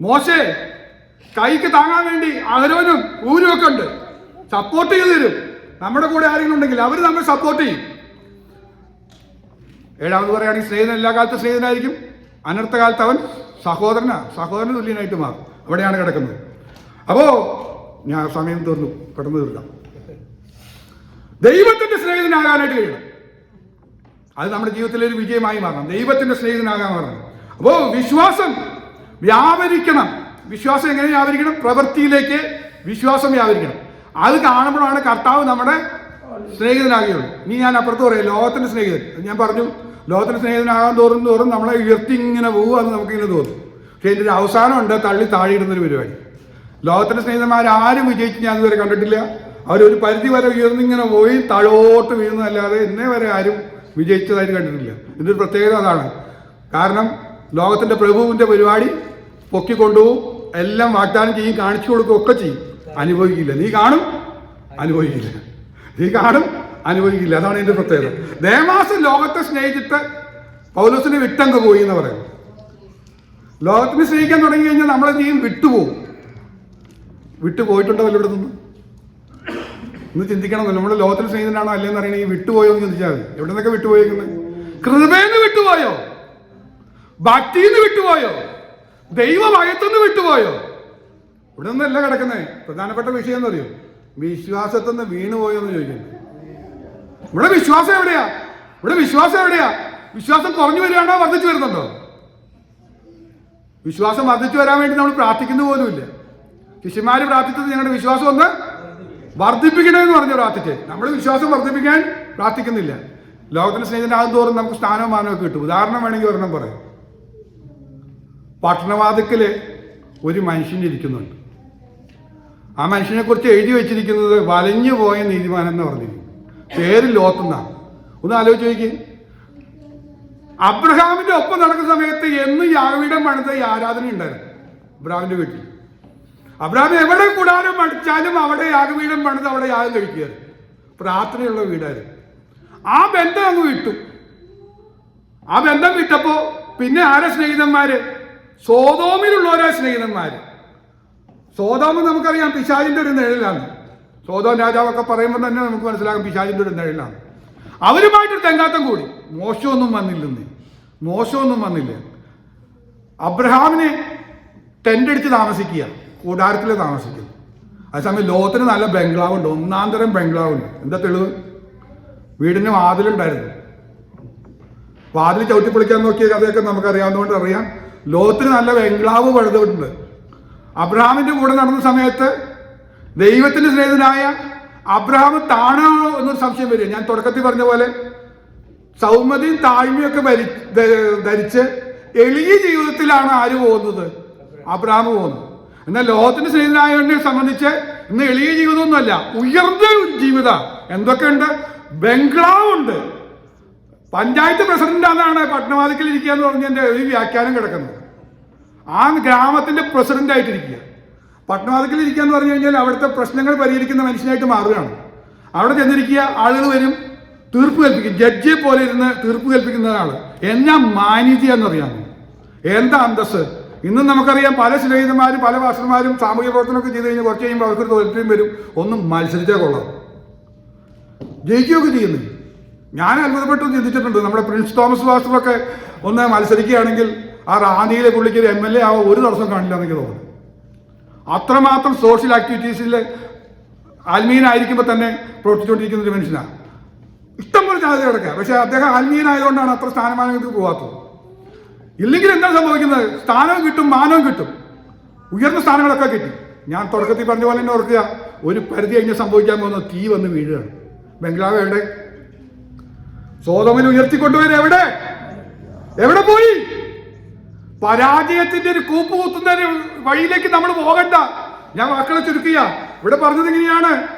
മോശെ കൈക്ക് താങ്ങാൻ വേണ്ടി അഹരോനും ഊരും ഒക്കെ ഉണ്ട്. സപ്പോർട്ട് ചെയ്ത് തരും. നമ്മുടെ കൂടെ ആരെങ്കിലും ഉണ്ടെങ്കിൽ അവർ നമ്മൾ സപ്പോർട്ട് ചെയ്യും. ഏഴാമത് പറയുകയാണെങ്കിൽ സ്നേഹിതൻ എല്ലാ കാലത്തും സ്നേഹിതനായിരിക്കും. അനർത്ഥ കാലത്ത് അവൻ സഹോദരനാ സഹോദരന് തുല്യനായിട്ട് മാറും. അവിടെയാണ് കിടക്കുന്നത്. അപ്പോ ഞാൻ സമയം തീർന്നു. പെട്ടെന്ന് തീർക്കാം. ദൈവത്തിന്റെ സ്നേഹിതനാകാനായിട്ട് കഴിയണം. അത് നമ്മുടെ ജീവിതത്തിലെ ഒരു വിജയമായി മാറണം. ദൈവത്തിന്റെ സ്നേഹിതനാകാൻ മാറണം. അപ്പോ വിശ്വാസം വ്യാപരിക്കണം. വിശ്വാസം എങ്ങനെ വ്യാപരിക്കണം? പ്രവൃത്തിയിലേക്ക് വിശ്വാസം വ്യാപരിക്കണം. അത് കാണുമ്പോഴാണ് കർത്താവ് നമ്മുടെ സ്നേഹിതനാകുകയുള്ളൂ ഇനി ഞാൻ അപ്പുറത്ത് പറയാം ലോകത്തിന്റെ സ്നേഹിതൻ. ഞാൻ പറഞ്ഞു ലോകത്തിന്റെ സ്നേഹിതനാകാൻ തോറും തോറും നമ്മളെ ഉയർത്തി ഇങ്ങനെ പോകുമെന്ന് നമുക്കിങ്ങനെ തോന്നും. പക്ഷെ ഇതിന്റെ ഒരു അവസാനമുണ്ട് തള്ളി താഴെയിടുന്നൊരു പരിപാടി. ലോകത്തിന്റെ സ്നേഹിതന്മാരാരും വിജയിച്ച് ഞാൻ ഇതുവരെ കണ്ടിട്ടില്ല. അവരൊരു പരിധി വരെ ഉയർന്നിങ്ങനെ പോയി താഴോട്ട് വീഴുന്നതല്ലാതെ ഇന്നേ വരെ ആരും വിജയിച്ചതായിട്ട് കണ്ടിട്ടില്ല. ഇതിന്റെ ഒരു പ്രത്യേകത അതാണ്. കാരണം ലോകത്തിന്റെ പ്രഭുവിന്റെ പരിപാടി പൊക്കിക്കൊണ്ടുപോകും. എല്ലാം വാഗ്ദാനം ചെയ്യും കാണിച്ചു കൊടുക്കും ഒക്കെ ചെയ്യും. അനുഭവിക്കില്ല. നീ കാണും? അനുഭവിക്കില്ല. നീ കാണും? അനുഭവിക്കില്ല. അതാണ് എന്റെ പ്രത്യേകത. ദേമാസം ലോകത്തെ സ്നേഹിച്ചിട്ട് പൗലോസിനെ വിട്ടങ്ങ് പോയി എന്ന് പറയും. ലോകത്തിന് സ്നേഹിക്കാൻ തുടങ്ങി കഴിഞ്ഞാൽ നമ്മളെ ചെയ്യും വിട്ടുപോകും. വിട്ടുപോയിട്ടുണ്ടോ വല്ലവിടെ നിന്ന് ഇന്ന് ചിന്തിക്കണം നമ്മൾ ലോകത്തിൽ സ്നേഹിതനാണോ അല്ലേന്ന് അറിയണേ ഈ വിട്ടുപോയോ എന്ന് ചിന്തിച്ചാൽ എവിടെ നിന്നൊക്കെ വിട്ടുപോയേക്കുന്നത് കൃപേന്ന് വിട്ടുപോയോ? ഭക്തിന്ന് വിട്ടുപോയോ? ദൈവഭയത്തുനിന്ന് വിട്ടുപോയോ? ഇവിടെ നിന്നല്ല കിടക്കുന്നത് പ്രധാനപ്പെട്ട വിഷയം എന്ന് പറയും വിശ്വാസത്തിൽ നിന്ന് വീണുപോയോ എന്ന് ചോദിക്കുന്നു ഇവിടെ വിശ്വാസം എവിടെയാ? ഇവിടെ വിശ്വാസം എവിടെയാ? വിശ്വാസം കുറഞ്ഞു വരികയാണോ വർദ്ധിച്ചു വരുന്നുണ്ടോ? വിശ്വാസം വർദ്ധിച്ചു വരാൻ വേണ്ടി നമ്മൾ പ്രാർത്ഥിക്കുന്ന പോലുമില്ല ശിഷ്യന്മാര് പ്രാർത്ഥിച്ചത് ഞങ്ങളുടെ വിശ്വാസം ഒന്ന് വർദ്ധിപ്പിക്കണമെന്ന് പറഞ്ഞു പ്രാർത്ഥിച്ച്. നമ്മൾ വിശ്വാസം വർദ്ധിപ്പിക്കാൻ പ്രാർത്ഥിക്കുന്നില്ല. ലോകത്തിന്റെ ആകും തോറും നമുക്ക് സ്ഥാനവും മാനവും കിട്ടും. ഉദാഹരണം വേണമെങ്കിൽ ഒരെണ്ണം പറയാം. പട്ടണവാതിക്കൽ ഒരു മനുഷ്യൻ ഇരിക്കുന്നുണ്ട്. ആ മനുഷ്യനെ കുറിച്ച് എഴുതി വെച്ചിരിക്കുന്നത് വലഞ്ഞു പോയ നീതിമാൻ എന്ന് പറഞ്ഞിരിക്കും പേര് ലോത്തുന്നാണ് ഒന്ന് ആലോചിച്ച് നോക്കി അബ്രഹാമിന്റെ ഒപ്പം നടക്കുന്ന സമയത്ത് എന്ന് യാഗവീടം പണിത ആരാധന ഉണ്ടായിരുന്നു. അബ്രഹാമിന്റെ വീട്ടിൽ. അബ്രഹാം എവിടെ കൂടാനും പഠിച്ചാലും അവിടെ യാഗവീടം പണിത് അവിടെ യാഗം കഴിക്കുകയായിരുന്നു. പ്രാർത്ഥനയുള്ള വീടായിരുന്നു. ആ ബന്ധം അങ്ങ് വിട്ടു. ആ ബന്ധം വിട്ടപ്പോ പിന്നെ ആരെ സ്നേഹിതന്മാര്? സോതോമിലുള്ളവരാ സ്നേഹിതന്മാർ സോതോമ് നമുക്കറിയാം പിശാജിന്റെ ഒരു നിഴലാണ് സോതോം രാജാവൊക്കെ പറയുമ്പോൾ തന്നെ നമുക്ക് മനസ്സിലാകും പിശാജിന്റെ ഒരു നിഴലാണ് അവരുമായിട്ടൊരു തെങ്കാത്തം കൂടി. മോശമൊന്നും വന്നില്ലെന്ന്. മോശമൊന്നും വന്നില്ല. അബ്രഹാമിനെ ടെന്റ് അടിച്ച് താമസിക്കുക. കൂടാരത്തിൽ താമസിക്കുന്നു അതേസമയം ലോകത്തിന് നല്ല ബംഗ്ലാവുണ്ട്. ഒന്നാം തരം ബംഗ്ലാവുണ്ട്. എന്താ തെളിവ്? വീടിന് വാതിലുണ്ടായിരുന്നു. വാതിൽ ചവിട്ടി പൊളിക്കാൻ നോക്കിയ കഥയൊക്കെ നമുക്കറിയാവുന്നതുകൊണ്ട് അറിയാം. ലോകത്തിന് നല്ല ബംഗ്ലാവ് പഴുതിട്ടുണ്ട് അബ്രഹാമിന്റെ കൂടെ നടന്ന സമയത്ത് ദൈവത്തിന്റെ സ്നേഹിതനായ അബ്രഹാം താണോ എന്നൊരു സംശയം വരും ഞാൻ തുടക്കത്തിൽ പറഞ്ഞ പോലെ സൗമ്യതയും താഴ്മയും ഒക്കെ ഭരി ധരിച്ച് എളിയ ജീവിതത്തിലാണ് ആര് പോകുന്നത്? അബ്രഹാം പോകുന്നത്. എന്നാൽ ലോകത്തിന്റെ സ്നേഹിതനായവനെ സംബന്ധിച്ച് ഇന്ന് എളിയ ജീവിതമൊന്നുമല്ല ഉയർന്ന ജീവിത. എന്തൊക്കെയുണ്ട്? ബംഗ്ലാവുണ്ട്. പഞ്ചായത്ത് പ്രസിഡന്റാണ് പട്ടണവാദിക്കൽ ഇരിക്കുക എന്ന് പറഞ്ഞതിന്റെ ഒരു വ്യാഖ്യാനം കിടക്കുന്നത്. ആ ഗ്രാമത്തിന്റെ പ്രസിഡന്റ് ആയിട്ടിരിക്കുക. പട്ടണവാദിക്കൽ ഇരിക്കുക എന്ന് പറഞ്ഞു കഴിഞ്ഞാൽ അവിടുത്തെ പ്രശ്നങ്ങൾ പരിഹരിക്കുന്ന മനുഷ്യനായിട്ട് മാറുകയാണ്. അവിടെ ചെന്നിരിക്കുക ആളുകൾ വരും തീർപ്പ് കൽപ്പിക്കും. ജഡ്ജി പോലെ ഇരുന്ന് തീർപ്പ് കൽപ്പിക്കുന്ന ആൾ എന്നാ മാന്യത എന്നറിയാമോ എന്താ അന്തസ് ഇന്നും നമുക്കറിയാം പല സ്നേഹിതന്മാരും പല ഭാഷന്മാരും സാമൂഹ്യ പ്രവർത്തനമൊക്കെ ചെയ്ത് കഴിഞ്ഞാൽ കുറച്ച് കഴിയുമ്പോൾ അവർക്ക് തോൽപ്പിയും വരും. ഒന്നും മത്സരിച്ചേ കൊള്ളാം. ജയിക്കുകയൊക്കെ ചെയ്യുന്നു ഞാൻ അത്ഭുതപ്പെട്ടു ചിന്തിച്ചിട്ടുണ്ട്. നമ്മുടെ പ്രിൻസ് തോമസ് വാസ്തുവൊക്കെ ഒന്ന് മത്സരിക്കുകയാണെങ്കിൽ ആ റാന്നിയിലെ പുള്ളിക്ക് എം എൽ എ ആവാൻ ഒരു തടസ്സം കാണില്ല എനിക്ക് തോന്നുന്നു. അത്രമാത്രം സോഷ്യൽ ആക്ടിവിറ്റീസിൽ ആത്മീയനായിരിക്കുമ്പോൾ തന്നെ പ്രവർത്തിച്ചുകൊണ്ടിരിക്കുന്ന ഒരു മനുഷ്യനാണ് ഇഷ്ടംപോലെ സാധ്യത കിടക്കുക പക്ഷേ അദ്ദേഹം ആത്മീയനായതുകൊണ്ടാണ് അത്ര സ്ഥാനമാനങ്ങൾക്ക് പോകാത്തത് ഇല്ലെങ്കിൽ എന്താ സംഭവിക്കുന്നത്? സ്ഥാനവും കിട്ടും മാനവും കിട്ടും. ഉയർന്ന സ്ഥാനങ്ങളൊക്കെ കിട്ടി. ഞാൻ തുടക്കത്തിൽ പറഞ്ഞ പോലെ തന്നെ ഓർക്കുക ഒരു പരിധി കഴിഞ്ഞ് സംഭവിക്കാൻ പോകുന്ന തീ വന്ന് വീഴുകയാണ്. ബംഗ്ലാവ് എവിടെ? സോതമിൽ ഉയർത്തിക്കൊണ്ടുവരും എവിടെ? എവിടെ പോയി? പരാജയത്തിന്റെ ഒരു കൂപ്പ് കുത്തുന്ന വഴിയിലേക്ക് നമ്മൾ പോകണ്ട. ഞാൻ വാക്കുകളെ ചുരുക്കുക ഇവിടെ പറഞ്ഞത് ഇങ്ങനെയാണ്.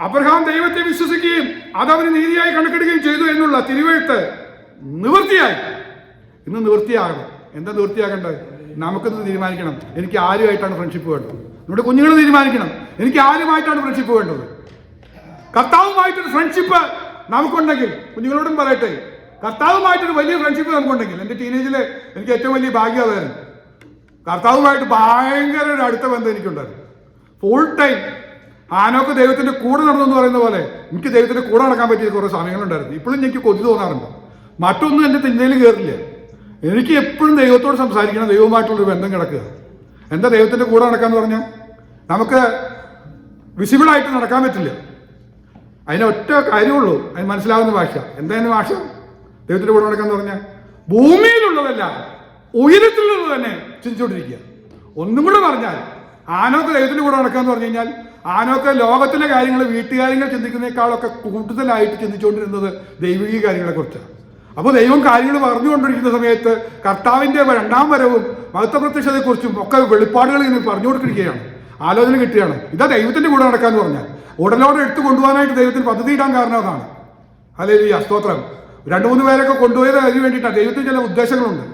അബ്രഹാം ദൈവത്തെ വിശ്വസിക്കുകയും അതവന് നീതിയായി കണക്കെടുക്കുകയും ചെയ്തു എന്നുള്ള തിരുവെഴുത്ത് നിവൃത്തിയായി. ഇന്ന് നിവൃത്തിയാകണം. എന്താ നിവൃത്തിയാകേണ്ടത്? നമുക്കിന്ന് തീരുമാനിക്കണം. എനിക്ക് ആരുമായിട്ടാണ് ഫ്രണ്ട്ഷിപ്പ് വേണ്ടത്? നമ്മുടെ കുഞ്ഞുങ്ങൾ തീരുമാനിക്കണം. എനിക്ക് ആരുമായിട്ടാണ് ഫ്രണ്ട്ഷിപ്പ് വേണ്ടത്? കർത്താവുമായിട്ടൊരു ഫ്രണ്ട്ഷിപ്പ് നമുക്കുണ്ടെങ്കിൽ കുഞ്ഞുങ്ങളോടും പറയട്ടെ. കർത്താവുമായിട്ടൊരു വലിയ ഫ്രണ്ട്ഷിപ്പ് നമുക്കുണ്ടെങ്കിൽ എന്റെ ടീനേജിൽ എനിക്ക് ഏറ്റവും വലിയ ഭാഗ്യം അതായിരുന്നു. കർത്താവുമായിട്ട് ഭയങ്കര ഒരു അടുത്ത ബന്ധം എനിക്കുണ്ടായിരുന്നു. ഫുൾ ടൈം ആനോക്ക് ദൈവത്തിന്റെ കൂടെ നടന്നു എന്ന് പറയുന്ന പോലെ എനിക്ക് ദൈവത്തിന്റെ കൂടെ നടക്കാൻ പറ്റിയ കുറേ സമയങ്ങളുണ്ടായിരുന്നു ഇപ്പോഴും എനിക്ക് കൊതി തോന്നാറുണ്ട്. മറ്റൊന്നും എന്റെ തിന്നയിൽ കയറില്ല എനിക്ക് എപ്പോഴും ദൈവത്തോട് സംസാരിക്കണം ദൈവവുമായിട്ടുള്ളൊരു ബന്ധം കിടക്കുക. എന്താ ദൈവത്തിന്റെ കൂടെ നടക്കാന്ന് പറഞ്ഞാൽ നമുക്ക് വിസിബിളായിട്ട് നടക്കാൻ പറ്റില്ല. അതിന് ഒറ്റ കാര്യമുള്ളൂ. അതിന് മനസ്സിലാവുന്ന ഭാഷ. എന്തായാലും ഭാഷ? ദൈവത്തിന്റെ കൂടെ നടക്കാന്ന് പറഞ്ഞാൽ ഭൂമിയിലുള്ളതല്ല ഉയരത്തിലുള്ളത് തന്നെ ചിന്തിച്ചുകൊണ്ടിരിക്കുക. ഒന്നും കൂടെ പറഞ്ഞാൽ ആനോക്ക് ദൈവത്തിന്റെ കൂടെ നടക്കാന്ന് പറഞ്ഞു കഴിഞ്ഞാൽ ആനോക്ക് ലോകത്തിലെ കാര്യങ്ങൾ വീട്ടുകാര്യങ്ങൾ ചിന്തിക്കുന്നതിനേക്കാളൊക്കെ കൂടുതലായിട്ട് ചിന്തിച്ചുകൊണ്ടിരുന്നത് ദൈവിക കാര്യങ്ങളെ കുറിച്ചാണ് അപ്പോൾ ദൈവം കാര്യങ്ങൾ പറഞ്ഞുകൊണ്ടിരിക്കുന്ന സമയത്ത് കർത്താവിന്റെ രണ്ടാം വരവും മഹത്വ പ്രത്യക്ഷതയെക്കുറിച്ചും ഒക്കെ വെളിപ്പാടുകൾ ഇങ്ങനെ പറഞ്ഞു കൊടുത്തിരിക്കുകയാണ് ആലോചന കിട്ടുകയാണ്. ഇതാ ദൈവത്തിന്റെ കൂടെ നടക്കാന്ന് പറഞ്ഞാൽ. ഉടലോടെ എടുത്തു കൊണ്ടുപോകാനായിട്ട് ദൈവത്തിന് പദ്ധതി ഇടാൻ കാരണം അതാണ്. അല്ലെങ്കിൽ ഈ അസ്തോത്രം രണ്ടു മൂന്ന് പേരൊക്കെ കൊണ്ടുപോയത് അതിന് വേണ്ടിയിട്ടാണ് ദൈവത്തിന് ചില ഉദ്ദേശങ്ങളുണ്ട്.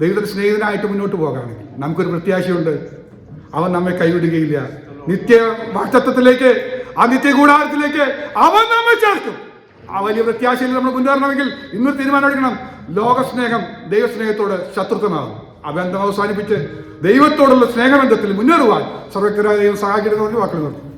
ദൈവത്തിന് സ്നേഹിതനായിട്ട് മുന്നോട്ട് പോകാണെങ്കിൽ നമുക്കൊരു പ്രത്യാശയുണ്ട്. അവൻ നമ്മെ കൈവിടുകയില്ല. നിത്യ വാക്തത്വത്തിലേക്ക് ആ നിത്യ കൂടാരത്തിലേക്ക് അവൻ നമ്മെ ചേർക്കും. ആ വലിയ പ്രത്യാശയിൽ നമ്മൾ മുന്നേറണമെങ്കിൽ ഇന്ന് തീരുമാനമെടുക്കണം ലോകസ്നേഹം ദൈവസ്നേഹത്തോട് ശത്രുത്വമാകും. അബന്ധം അവസാനിപ്പിച്ച് ദൈവത്തോടുള്ള സ്നേഹബന്ധത്തിൽ മുന്നേറുവാൻ സർവജ്ഞരായ ദൈവം സഹായിക്കണമെന്ന് വാക്കുകൾ നിർത്തും